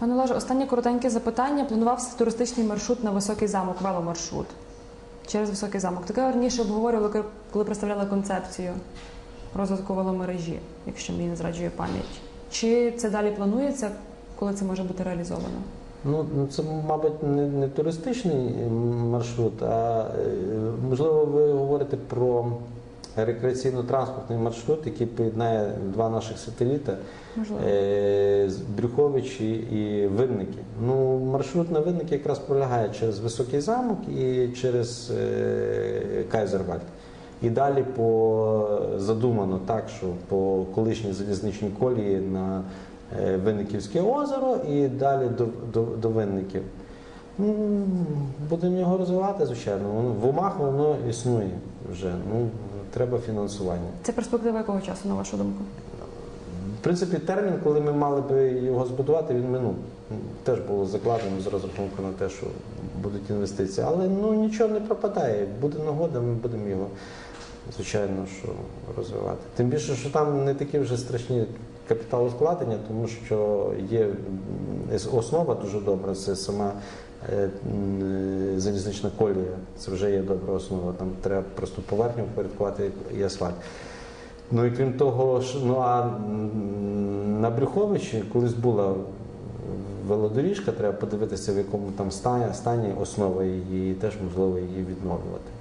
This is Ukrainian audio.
Пане Олеже, останнє коротеньке запитання. Планувався туристичний маршрут на високий замок, веломаршрут. Через високий замок. Таке раніше обговорювали, коли- коли представляли концепцію розвитку веломережі, якщо мені не зраджує пам'ять. Чи це далі планується, коли це може бути реалізовано? Ну, ну, це, мабуть, не, не туристичний маршрут, а е, можливо, ви говорите про рекреаційно-транспортний маршрут, який поєднає два наших сателіта е, Брюховичі і Винники. Ну, маршрут на Винники якраз пролягає через Високий замок і через е, Кайзервальд. І далі по задумано так, що по колишній залізничній колії на е, Винниківське озеро і далі до, до, до Винників. Будемо його розвивати, звичайно. Воно, в умах воно існує вже. Ну, треба фінансування. Це перспектива якого часу, на вашу думку? В принципі, термін, коли ми мали би його збудувати, він минув. Теж було закладено з розрахунку на те, що будуть інвестиції. Але ну нічого не пропадає. Буде нагода, ми будемо його, звичайно, що розвивати. Тим більше, що там не такі вже страшні капіталовкладення, тому що є основа дуже добра, це сама залізнична колія. Це вже є добра основа. Там треба просто поверхню впорядкувати і асфальт. Ну і крім того, ну а на Брюховичі колись була велодоріжка, треба подивитися, в якому там стані, стані основа її, теж можливо її відновлювати.